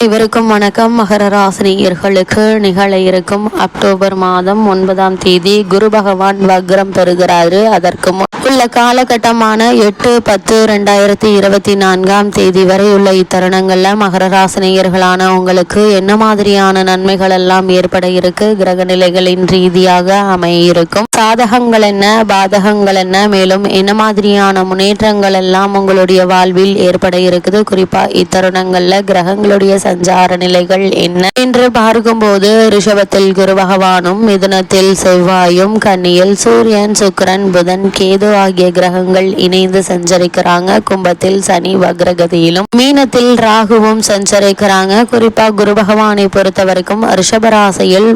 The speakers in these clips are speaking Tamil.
இவருக்கும் வணக்கம். மகர ராசினியர்களுக்கு நிகழ இருக்கும் அக்டோபர் மாதம் ஒன்பதாம் தேதி குரு பகவான் வக்ரம் பெறுகிறாரு அதற்கு முன் உள்ள காலகட்டமான எட்டு பத்து ரெண்டாயிரத்தி இருபத்தி நான்காம் தேதி வரை உள்ள இத்தருணங்கள்ல மகர ராசினியர்களான உங்களுக்கு என்ன மாதிரியான நன்மைகள் எல்லாம் ஏற்பட இருக்கு? கிரக நிலைகளின் ரீதியாக அமைய இருக்கும் சாதகங்கள் என்ன? பாதகங்கள் என்ன? மேலும் என்ன மாதிரியான முன்னேற்றங்கள் எல்லாம் உங்களுடைய வாழ்வில் ஏற்பட இருக்குது? குறிப்பா இத்தருணங்கள்ல கிரகங்களுடைய சஞ்சார நிலைகள் என்ன? என்று பார்க்கும்போது ரிஷபத்தில் குரு பகவானும் மிதுனத்தில் செவ்வாயும் கன்னியில் சூரியன் சுக்கரன் புதன் கேது ஆகிய கிரகங்கள் இணைந்து சஞ்சரிக்கிறாங்க. கும்பத்தில் சனி வக்ரகதியிலும் மீனத்தில் ராகுவும் சஞ்சரிக்கிறாங்க. குறிப்பா குரு பகவானை பொறுத்த வரைக்கும்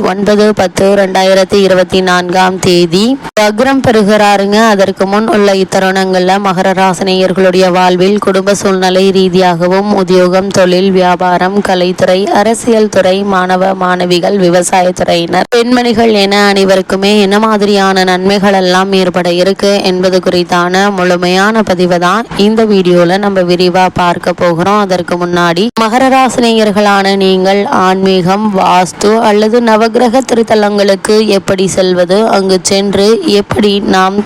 ஒன்பது பத்து ரெண்டாயிரத்தி இருபத்தி நான்காம் தேதி வக்ரம் பெறுகிறாருங்க. அதற்கு முன் உள்ள இத்தருணங்கள்ல மகர ராசினியர்களுடைய வாழ்வில் குடும்ப சூழ்நிலை ரீதியாகவும் உத்தியோகம் தொழில் வியாபாரம் கலைத்துறை அரசியல் துறை மாணவ மாணவிகள் விவசாயத்துறையினர் பெண்மணிகள் என அனைவருக்குமே என்ன மாதிரியான நன்மைகள் எல்லாம் ஏற்பட இருக்கு என்பது குறித்தான முழுமையான பதிவை தான் இந்த வீடியோல நம்ம விரிவா பார்க்க போகிறோம். அதற்கு முன்னாடி மகர ராசினியர்களான நீங்கள் ஆன்மீகம் வாஸ்து அல்லது நவகிரக திருத்தலங்களுக்கு எப்படி செல்வது அங்கு சென்று எப்படி நாம்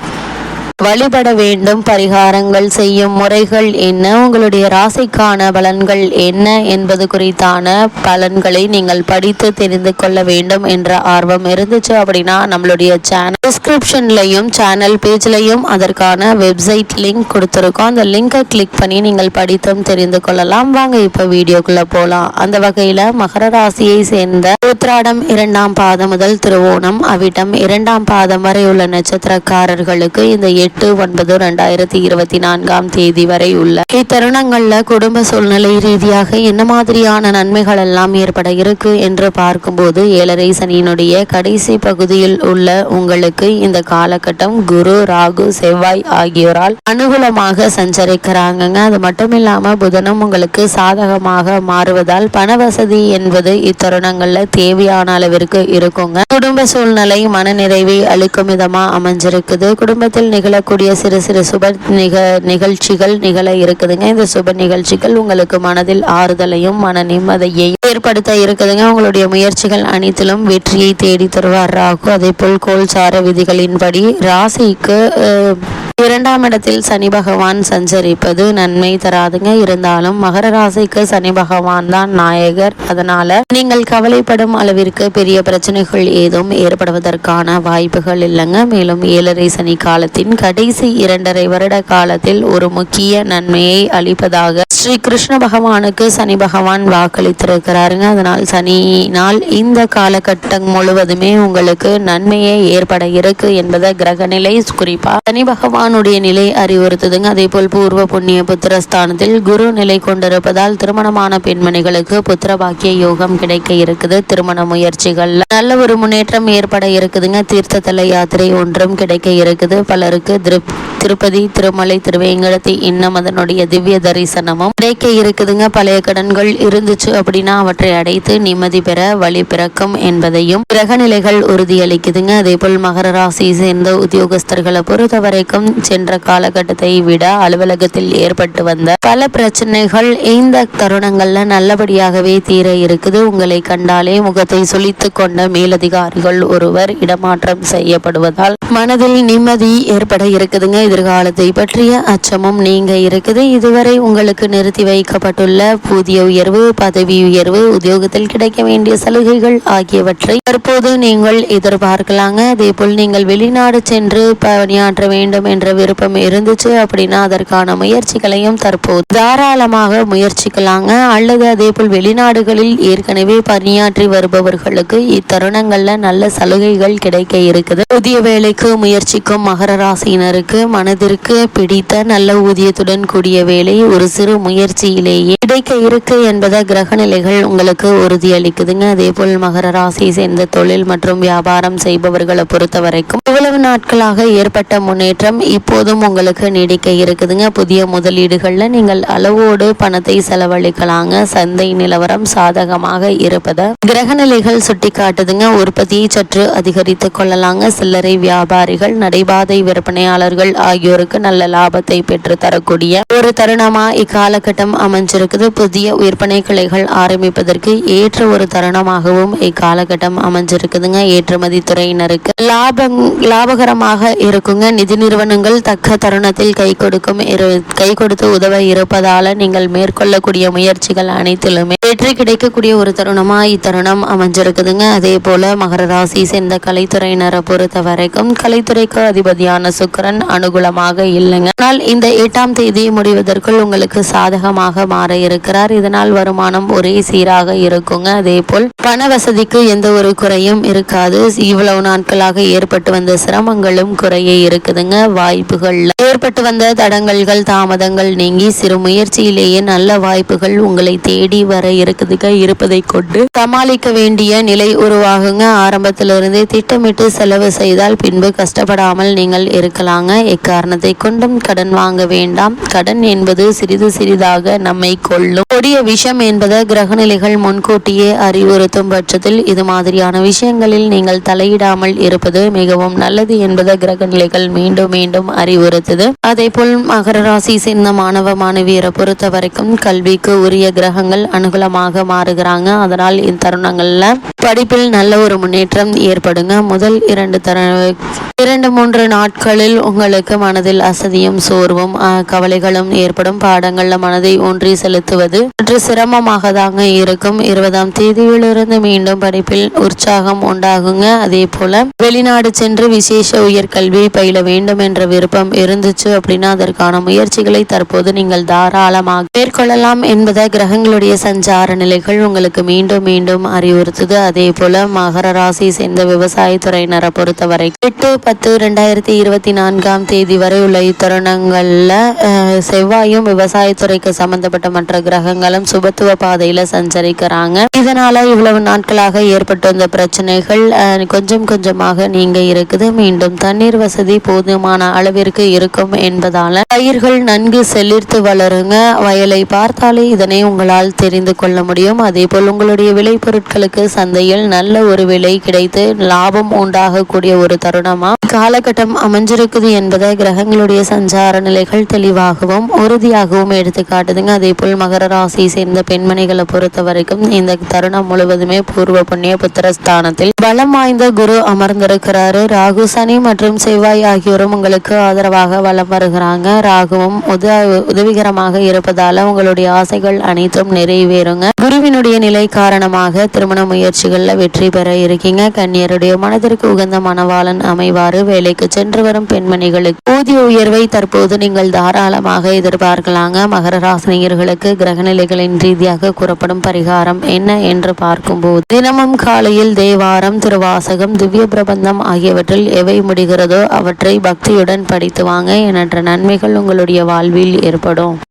வழிபட வேண்டும். பரிகாரங்கள் செய்யும் முறைகள் என்ன? உங்களுடைய ராசிக்கான பலன்கள் என்ன? என்பது குறித்தான பலன்களை நீங்கள் படித்து தெரிந்து கொள்ள வேண்டும் என்ற ஆர்வம் இருந்துச்சு அப்படின்னா நம்மளுடைய சேனல் டிஸ்கிரிப்ஷன்லையும் சேனல் பேஜ்லையும் அதற்கான வெப்சைட் லிங்க் கொடுத்துருக்கோம். அந்த லிங்கை கிளிக் பண்ணி நீங்கள் படித்தும் தெரிந்து கொள்ளலாம். வாங்க இப்போ வீடியோக்குள்ள போகலாம் அந்த வகையில் மகர ராசியை சேர்ந்த உத்ராடம் இரண்டாம் பாதம் முதல் திருவோணம் அவிட்டம் இரண்டாம் பாதம் வரை உள்ள நட்சத்திரக்காரர்களுக்கு இந்த எட்டு ஒன்பது ரெண்டாயிரத்தி இருபத்தி நான்காம் தேதி வரை உள்ள இத்தருணங்கள்ல குடும்ப சூழ்நிலை ரீதியாக என்ன மாதிரியான நன்மைகள் எல்லாம் ஏற்பட இருக்கு என்று பார்க்கும்போது ஏழரை சனியினுடைய கடைசி பகுதியில் உள்ள உங்களுக்கு இந்த காலகட்டம் குரு ராகு செவ்வாய் ஆகியோரால் அனுகூலமாக சஞ்சரிக்கிறாங்க அது மட்டும் இல்லாம புதனும் உங்களுக்கு சாதகமாக மாறுவதால் பண வசதி என்பது இத்தருணங்கள்ல தேவையான அளவிற்கு இருக்குங்க. குடும்ப சூழ்நிலை மனநிறைவை அளிக்கும் விதமா அமைஞ்சிருக்குது. குடும்பத்தில் நிகழக்கூடிய சிறு சிறு சுப நிக நிகழ்ச்சிகள் நிகழ இருக்குதுங்க. இந்த சுப நிகழ்ச்சிகள் உங்களுக்கு மனதில் ஆறுதலையும் மன நிம்மதியை ஏற்படுத்த இருக்குதுங்க. உங்களுடைய முயற்சிகள் அனைத்திலும் வெற்றியை தேடி தருவார் ராகு. அதே போல் கோல்சார விதிகளின்படி ராசிக்கு இரண்டாம் இடத்தில் சனி பகவான் சஞ்சரிப்பது நன்மை தராதுங்க. இருந்தாலும் மகர ராசிக்கு சனி பகவான் தான் நாயகர். அதனால நீங்கள் கவலைப்படும் அளவிற்கு பெரிய பிரச்சனைகள் ஏதும் ஏற்படுவதற்கான வாய்ப்புகள் இல்லைங்க. மேலும் ஏழரை சனி காலத்தின் கடைசி இரண்டரை வருட காலத்தில் ஒரு முக்கிய நன்மையை அளிப்பதாக ஸ்ரீ கிருஷ்ண பகவானுக்கு சனி பகவான் வாக்களித்திருக்கிறாருங்க. அதனால் சனியினால் இந்த காலகட்டம் முழுவதுமே உங்களுக்கு நன்மையே ஏற்பட இருக்கு என்பதை கிரகநிலை குறிப்பா சனி பகவானுடைய நிலை அறிவுறுத்துதுங்க. அதே போல் பூர்வ புண்ணிய புத்திரஸ்தானத்தில் குரு நிலை கொண்டிருப்பதால் திருமணமான பெண்மணிகளுக்கு புத்திர பாக்கிய யோகம் கிடைக்க இருக்குது. திருமண முயற்சிகள் நல்ல ஒரு முன்னேற்றம் ஏற்பட இருக்குதுங்க. தீர்த்த தல யாத்திரை ஒன்றும் கிடைக்க இருக்குது. பலருக்கு திருப் திருப்பதி திருமலை திருவேங்கடத்தை இன்னும் அதனுடைய திவ்ய தரிசனமும் கிடைக்க இருக்குதுங்க. பழைய கடன்கள் இருந்துச்சு அப்படின்னா அவற்றை அடைத்து நிம்மதி பெற வழி பிறக்கும் என்பதையும் கிரகநிலைகள் உறுதியளிக்குதுங்க. அதே போல் மகர ராசியை சேர்ந்த உத்தியோகஸ்தர்களை பொறுத்த வரைக்கும் சென்ற காலகட்டத்தை விட அலுவலகத்தில் ஏற்பட்டு வந்த பல பிரச்சனைகள் இந்த தருணங்கள்ல நல்லபடியாகவே தீர இருக்குது. உங்களை கண்டாலே முகத்தை சுழித்து கொண்ட மேலதிகாரிகள் ஒருவர் இடமாற்றம் செய்யப்படுவதால் மனதில் நிம்மதி ஏற்பட இருக்குதுங்க. எதிர்காலத்தை பற்றிய அச்சமும் நீங்க இருக்குது. இதுவரை உங்களுக்கு நிறுத்தி வைக்கப்பட்டுள்ள ஊதிய உயர்வு பதவி உயர்வு உத்தியோகத்தில் கிடைக்க வேண்டிய சலுகைகள் ஆகியவற்றை தற்போது நீங்கள் எதிர்பார்க்கலாங்க. அதே போல் நீங்கள் வெளிநாடு சென்று பணியாற்ற வேண்டும் என்ற விருப்பம் இருந்துச்சு அப்படின்னா அதற்கான முயற்சிகளையும் தற்போது தாராளமாக முயற்சிக்கலாங்க. அல்லது அதே போல் வெளிநாடுகளில் ஏற்கனவே பணியாற்றி வருபவர்களுக்கு இத்தருணங்கள்ல நல்ல சலுகைகள் கிடைக்க இருக்குது. புதிய வேலைக்கு முயற்சிக்கும் மகர ராசியினருக்கு மனதிற்கு பிடித்த நல்ல ஊதியத்துடன் கூடிய வேலை ஒரு சிறு முயற்சியிலேயே கிடைக்க இருக்கு என்பதை கிரக நிலைகள் உங்களுக்கு உறுதியளிக்குதுங்க. அதே போல் மகர ராசியை சேர்ந்த தொழில் மற்றும் வியாபாரம் செய்பவர்களை பொறுத்த வரைக்கும் இவ்வளவு நாட்களாக ஏற்பட்ட முன்னேற்றம் இப்போதும் உங்களுக்கு நீடிக்க இருக்குதுங்க. புதிய முதலீடுகளில் நீங்கள் அளவோடு பணத்தை செலவழிக்கலாங்க. சந்தை நிலவரம் சாதகமாக இருப்பதை கிரகநிலைகள் சுட்டி காட்டுதுங்க உற்பத்தியை சற்று அதிகரித்துக் கொள்ளலாங்க. சில்லறை வியாபாரிகள் நடைபாதை விற்பனையாளர்கள் ஆகியோருக்கு நல்ல லாபத்தை பெற்று தரக்கூடிய ஒரு தருணமா இக்காலகட்டம் அமைஞ்சிருக்குது. புதிய விற்பனை கிளைகள் ஆரம்பிப்பதற்கு ஏற்ற ஒரு தருணமாகவும் இக்காலகட்டம் அமைஞ்சிருக்குதுங்க. ஏற்றுமதி துறையினருக்கு லாபம் லாபகரமாக இருக்குங்க. நிதி நிறுவனங்கள் தக்க தருணத்தில் கை கொடுக்கும் இரு- கை கொடுத்து உதவ இருப்பதால நீங்கள் மேற்கொள்ளக்கூடிய முயற்சிகள் அனைத்திலுமே வெற்றி கிடைக்கக்கூடிய ஒரு தருணமா இத்தருணம் அமைஞ்சிருக்குதுங்க. அதே போல மகர ராசி சேர்ந்த கலைத்துறையினரை பொறுத்த வரைக்கும் கலைத்துறைக்கு அதிபதியான சுக்கிரன் அனுகூலமாக இல்லைங்க. ஆனால் இந்த எட்டாம் தேதி முடிவதற்குள் உங்களுக்கு சாதகமாக மாற இருக்கிறார். இதனால் வருமானம் ஒரே சீராக இருக்குங்க. அதே போல் பண வசதிக்கு எந்த ஒரு குறையும் இருக்காது. இவ்வளவு நாட்களாக ஏற்பட்டு வந்த சிரமங்களும் குறையே இருக்குதுங்க. வாய்ப்புகள் ஏற்பட்டு வந்த தடங்கல்கள் தாமதங்கள் நீங்கி சிறு முயற்சியிலேயே நல்ல வாய்ப்புகள் உங்களை தேடி வர இருக்குதுங்க இருப்பதை கொண்டு சமாளிக்க வேண்டிய நிலை உருவாகுங்க. ஆரம்பத்திலிருந்தே திட்டமிட்டு செலவு செய்தால் பின்பு கஷ்டப்படாமல் நீங்கள் இருக்கலாங்க. எக்காரணத்தை கொண்டும் கடன் வாங்க வேண்டாம். கடன் என்பது சிறிது சிறிதாக நம்மை கொள்ளும். கொடிய விஷம் என்பதை கிரகநிலைகள் முன்கூட்டியே அறிவுறுத்தும் பட்சத்தில் இது மாதிரியான விஷயங்களில் நீங்கள் தலையிடாமல் இருப்பது மிகவும் நல்லது என்பதை கிரகநிலைகள் மீண்டும் மீண்டும் அறிவுறுத்துது. அதே போல் மகர ராசி சேர்ந்த மாணவ மாணவியரை பொறுத்த வரைக்கும் கல்விக்கு உரிய கிரகங்கள் அனுகூலமாக மாறுகிறாங்க. அதனால் இத்தருணங்கள்ல படிப்பில் நல்ல ஒரு முன்னேற்றம் ஏற்படுங்க. முதல் இரண்டு தர இரண்டு மூன்று நாட்களில் உங்களுக்கு மனதில் அசதியும் சோர்வும் கவலைகளும் ஏற்படும். பாடங்கள்ல மனதை ஊன்றி செலுத்துவது சற்று சிரமமாக தாங்க இருக்கும். இருபதாம் தேதியிலிருந்து மீண்டும் படிப்பில் உற்சாகம் உண்டாகுங்க. அதே போல வெளிநாடு சென்று விசேஷ உயர்கல்வி பயில வேண்டும் என்ற விருப்பம் இருந்துச்சு அப்படின்னா அதற்கான முயற்சிகளை தற்போது நீங்கள் தாராளமாக மேற்கொள்ளலாம் என்பதை கிரகங்களுடைய சஞ்சார நிலைகள் உங்களுக்கு மீண்டும் மீண்டும் அறிவுறுத்துது. அதே போல மகர ராசி சேர்ந்த விவசாயத்துறையினரை பொறுத்தவரை எட்டு பத்து ரெண்டாயிரத்தி இருபத்தி நான்காம் தேதி வரை உள்ள இத்தருணங்கள்ல செவ்வாயும் விவசாயத்துறைக்கு சம்பந்தப்பட்ட மற்ற கிரகங்களும் சுபத்துவ பாதையில சஞ்சரிக்கிறாங்க. இதனால இவ்வளவு நாட்களாக ஏற்பட்டு வந்த பிரச்சனைகள் கொஞ்சம் கொஞ்சமாக நீங்க இருக்குது. மீண்டும் தண்ணீர் வசதி போதுமான அளவிற்கு இருக்கும் என்பதால பயிர்கள் நன்கு செழித்து வளருங்க. வயலை பார்த்தாலே இதனை உங்களால் தெரிந்து கொள்ள முடியும். அதே போல் உங்களுடைய விளைபொருட்களுக்கு சந்தையில் நல்ல ஒரு விலை கிடைத்து லாபம் உண்டாகக்கூடிய ஒரு தருணமா? காலகட்டம் அமைஞ்சிருக்குது என்பதை கிரகங்களுடைய சஞ்சார நிலைகள் தெளிவாகவும் உறுதியாகவும் எடுத்து காட்டுதுங்க அதே போல் மகர ராசியை சேர்ந்த பெண்மணிகளை பொறுத்த வரைக்கும் இந்த தருணம் முழுவதுமே பூர்வ புண்ணிய புத்திரஸ்தானத்தில் பலம் வாய்ந்த குரு அமர்ந்திருக்கிறாரு. ராகு சனி மற்றும் செவ்வாய் ஆகியோரும் உங்களுக்கு ஆதரவாக வலம் வருகிறாங்க. ராகுவும் உத உதவிகரமாக இருப்பதால உங்களுடைய ஆசைகள் அனைத்தும் நிறைவேறுங்க. குருவினுடைய நிலை காரணமாக திருமண முயற்சிகளில் வெற்றி பெற இருக்கீங்க. கன்னியருடைய மனதிற்கு உகந்த மணவாளன் அமைவாறு வேலைக்கு சென்று வரும் பெண்மணிகளுக்கு ஊதிய உயர்வை தற்போது நீங்கள் தாராளமாக எதிர்பார்க்கலாங்க. மகர ராசினியர்களுக்கு கிரகநிலைகளின் ரீதியாக கூறப்படும் பரிகாரம் என்ன என்று பார்க்கும்போது தினமும் காலையில் தேவாரம் திருவாசகம் திவ்ய பிரபந்தம் ஆகியவற்றில் எவை முடிகிறதோ அவற்றை பக்தியுடன் படித்து வாங்க எண்ணற்ற நன்மைகள் உங்களுடைய வாழ்வில் ஏற்படும்.